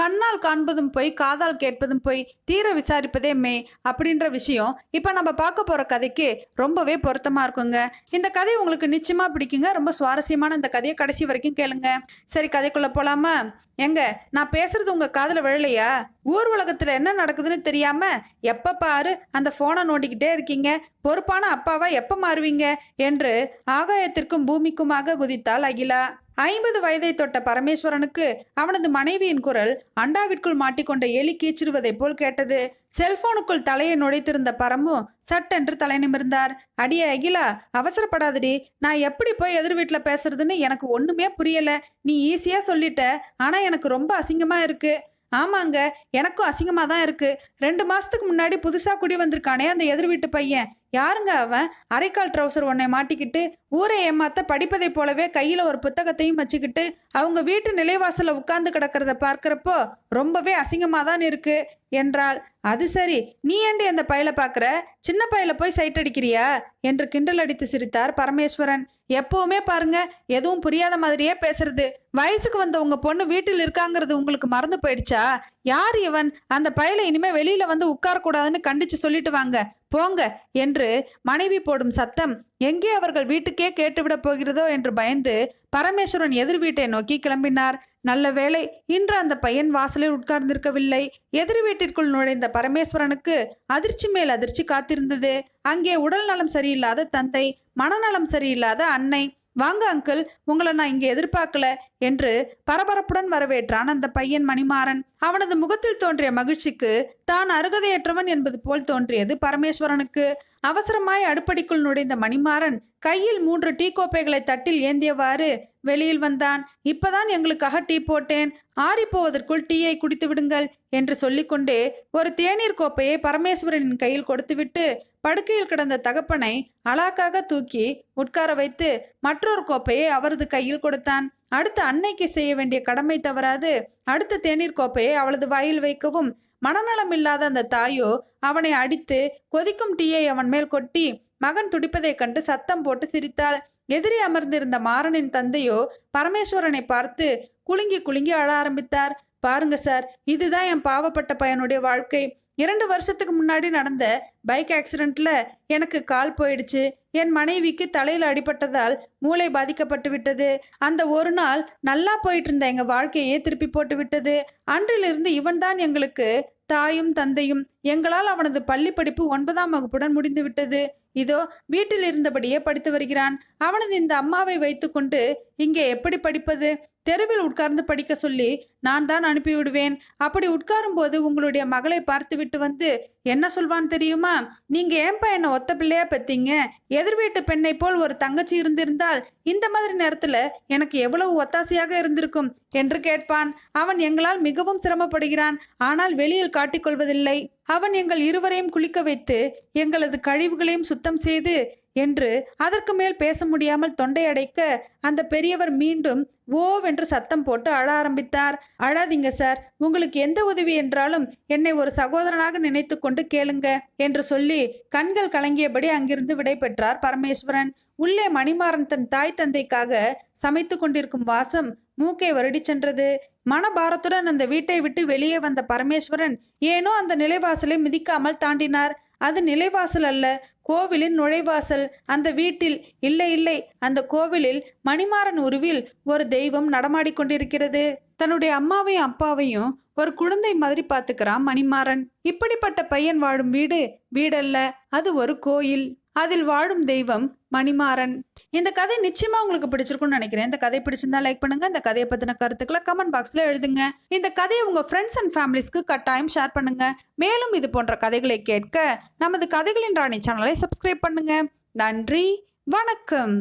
கண்ணால் காண்பதும் போய் காதால் கேட்பதும் போய் தீர விசாரிப்பதே மே அப்படின்ற விஷயம் இப்போ நம்ம பார்க்க போகிற கதைக்கு ரொம்பவே பொருத்தமாக இருக்குங்க. இந்த கதை உங்களுக்கு நிச்சயமாக பிடிக்குங்க. ரொம்ப சுவாரஸ்யமான இந்த கதையை கடைசி வரைக்கும் கேளுங்க. சரி கதைக்குள்ளே போகலாமா எங்க நான் பேசுறது உங்க காதில் விழலையா? ஊர் உலகத்துல என்ன நடக்குதுன்னு தெரியாம எப்ப பாரு அந்த போனை நோண்டிக்கிட்டே இருக்கீங்க. பொறுப்பான அப்பாவா எப்ப மாறுவீங்க? என்று ஆகாயத்திற்கும் பூமிக்குமாக குதித்தாள் அகிலா. ஐம்பது வயதை தொட்ட பரமேஸ்வரனுக்கு அவனது மனைவியின் குரல் அண்டாவிற்குள் மாட்டிக்கொண்ட எலி கீச்சிடுவதைப் போல் கேட்டது. செல்போனுக்குள் தலையை நுழைத்திருந்த பரமு சட்டென்று தலை நிமிர்ந்தார். அடிய அகிலா அவசரப்படாதடி. நான் எப்படி போய் எதிர் வீட்டில் பேசுறதுன்னு எனக்கு ஒண்ணுமே புரியல. நீ ஈஸியா சொல்லிட்ட. ஆனா எனக்கு ரொம்ப அசிங்கமா இருக்கு. ஆமாங்க எனக்கும் அசிங்கமாக தான் இருக்குது ரெண்டு மாதத்துக்கு முன்னாடி புதுசாக குடி வந்திருக்கானே அந்த எதிர் வீட்டு பையன். யாருங்க அவன்? அரைக்கால் ட்ரௌசர் ஒன்றை மாட்டிக்கிட்டு ஊரை ஏமாத்த படிப்பதைப் போலவே கையில் ஒரு புத்தகத்தையும் வச்சுக்கிட்டு அவங்க வீட்டு நிலைவாசலில் உட்கார்ந்து கிடக்கிறத பார்க்குறப்போ ரொம்பவே அசிங்கமாக தான் இருக்கு என்றாள். அது சரி நீ ஏண்டி அந்த பயலை பார்க்குற? சின்ன பயல போய் சைட் அடிக்கிறியா? என்று கிண்டல் அடித்து சிரித்தார் பரமேஸ்வரன். எப்பவுமே பாருங்க எதுவும் புரியாத மாதிரியே பேசுறது. வயசுக்கு வந்த உங்க பொண்ணு வீட்டில் இருக்காங்கிறது உங்களுக்கு மறந்து போயிடுச்சா? யார் இவன்? அந்த பயலை இனிமே வெளியில வந்து உட்காரக்கூடாதுன்னு கண்டிச்சு சொல்லிட்டு வாங்க. போங்க என்று மனைவி போடும் சத்தம். எங்கே அவர்கள் வீட்டுக்கே கேட்டுவிடப் போகிறதோ என்று பயந்து பரமேஸ்வரன் எதிர் வீட்டை நோக்கி கிளம்பினார். நல்ல வேளை இன்று அந்த பையன் வாசலில் உட்கார்ந்திருக்கவில்லை. எதிர் வீட்டிற்குள் நுழைந்த பரமேஸ்வரனுக்கு அதிர்ச்சி மேல் அதிர்ச்சி காத்திருந்தது. அங்கே உடல் நலம் சரியில்லாத தந்தை மனநலம் சரியில்லாத அன்னை. வாங்க அங்கிள் உங்களை நான் இங்கே எதிர்பார்க்கல. என்று பரபரப்புடன் வரவேற்றான் அந்த பையன் மணிமாறன். அவனது முகத்தில் தோன்றிய மகிழ்ச்சிக்கு தான் அருகதையற்றவன் என்பது போல் தோன்றியது பரமேஸ்வரனுக்கு. அவசரமாய் அடுப்படிக்குள் நுழைந்த மணிமாறன் கையில் மூன்று டீ கோப்பைகளை தட்டில் ஏந்தியவாறு வெளியில் வந்தான். இப்பதான் எங்களுக்காக டீ போட்டேன். ஆறி போவதற்குள் டீயை குடித்து விடுங்கள் என்று சொல்லிக்கொண்டே ஒரு தேநீர் கோப்பையை பரமேஸ்வரனின் கையில் கொடுத்துவிட்டு படுக்கையில் கிடந்த தகப்பனை அலாக்காக தூக்கி உட்கார வைத்து மற்றொரு கோப்பையை அவரது கையில் கொடுத்தான். அடுத்து அன்னைக்கு செய்ய வேண்டிய கடமை தவறாது. அடுத்த தேநீர் கோப்பையை அவளது வாயில் வைக்கவும். மனநலம் இல்லாத அந்த தாயோ அவனை அடித்து கொதிக்கும் டீயை அவன் மேல் கொட்டி மகன் துடிப்பதைக் கண்டு சத்தம் போட்டு சிரித்தாள். எதிரே அமர்ந்திருந்த மாறனின் தந்தையோ பரமேஸ்வரனை பார்த்து குலுங்கி குலுங்கி அழ ஆரம்பித்தார். பாருங்க சார் இதுதான் என் பாவப்பட்ட பையனுடைய வாழ்க்கை. இரண்டு வருஷத்துக்கு முன்னாடி நடந்த பைக் ஆக்சிடென்ட்ல எனக்கு கால் போயிடுச்சு. என் மனைவிக்கு தலையில் அடிபட்டதால் மூளை பாதிக்கப்பட்டு விட்டது அந்த ஒரு நாள் நல்லா போயிட்டு இருந்த எங்கள் வாழ்க்கையே திருப்பி போட்டு விட்டது அன்றிலிருந்து இவன்தான் எங்களுக்கு தாயும் தந்தையும். எங்களால் அவனது பள்ளி படிப்பு ஒன்பதாம் வகுப்புடன் முடிந்து விட்டது இதோ வீட்டில் இருந்தபடியே படித்து வருகிறான். அவனது இந்த அம்மாவை வைத்துக்கொண்டு இங்கே எப்படி படிப்பது? தெருவில் உட்கார்ந்து படிக்க சொல்லி நான் தான் அனுப்பிவிடுவேன். அப்படி உட்காரும் போது உங்களுடைய மகளை பார்த்துவிட்டு வந்து என்ன சொல்வான் தெரியுமா? நீங்க ஏன்பா என்ன ஒத்த பிள்ளையா பெத்தீங்க? எதிர் வீட்டு பெண்ணை போல் ஒரு தங்கச்சி இருந்திருந்தால் இந்த மாதிரி நேரத்துல எனக்கு எவ்வளவு ஒத்தாசையாக இருந்திருக்கும்? என்று கேட்பான். அவன் எங்களால் மிகவும் சிரமப்படுகிறான். ஆனால் வெளியில் காட்டிக்கொள்வதில்லை. அவன் எங்கள் இருவரையும் குளிக்க வைத்து எங்களது கழிவுகளையும் சுத்தம் செய்து என்று அதற்கு மேல் பேச முடியாமல் தொண்டையடைக்க அந்த பெரியவர் மீண்டும் ஓவென்று சத்தம் போட்டு அழ ஆரம்பித்தார். அழாதீங்க சார் உங்களுக்கு எந்த உதவி என்றாலும் என்னை ஒரு சகோதரனாக நினைத்து கொண்டு கேளுங்க என்று சொல்லி கண்கள் கலங்கியபடி அங்கிருந்து விடைபெற்றார் பரமேஸ்வரன். உள்ளே மணிமாறன் தன் தாய் தந்தைக்காக சமைத்து கொண்டிருக்கும் வாசம் மூக்கை வருடி சென்றது. மனபாரத்துடன் அந்த வீட்டை விட்டு வெளியே வந்த பரமேஸ்வரன் ஏனோ அந்த நிலைவாசலை மிதிக்காமல் தாண்டினார். அது நிலைவாசல் அல்ல கோவிலின் நுழைவாசல். அந்த வீட்டில் இல்லை இல்லை அந்த கோவிலில் மணிமாறன் உருவில் ஒரு தெய்வம் நடமாடிக்கொண்டிருக்கிறது தன்னுடைய அம்மாவையும் அப்பாவையும் ஒரு குழந்தை மாதிரி பார்த்துக்கிறான் மணிமாறன். இப்படிப்பட்ட பையன் வாழும் வீடு வீடல்ல அது ஒரு கோயில். அதில் வாழும் தெய்வம் மணிமாறன். இந்த கதை நிச்சயமா உங்களுக்கு பிடிச்சிருக்கும்னு நினைக்கிறேன். இந்த கதை பிடிச்சிருந்தா லைக் பண்ணுங்க. இந்த கதையை பத்தின கருத்துக்களை கமெண்ட் பாக்ஸ்ல எழுதுங்க. இந்த கதையை உங்க ஃப்ரெண்ட்ஸ் அண்ட் ஃபேமிலிஸ்க்கு கட்டாயம் ஷேர் பண்ணுங்க. மேலும் இது போன்ற கதைகளை கேட்க நமது கதைகளின் ராணி சேனலை சப்ஸ்கிரைப் பண்ணுங்க. நன்றி. வணக்கம்.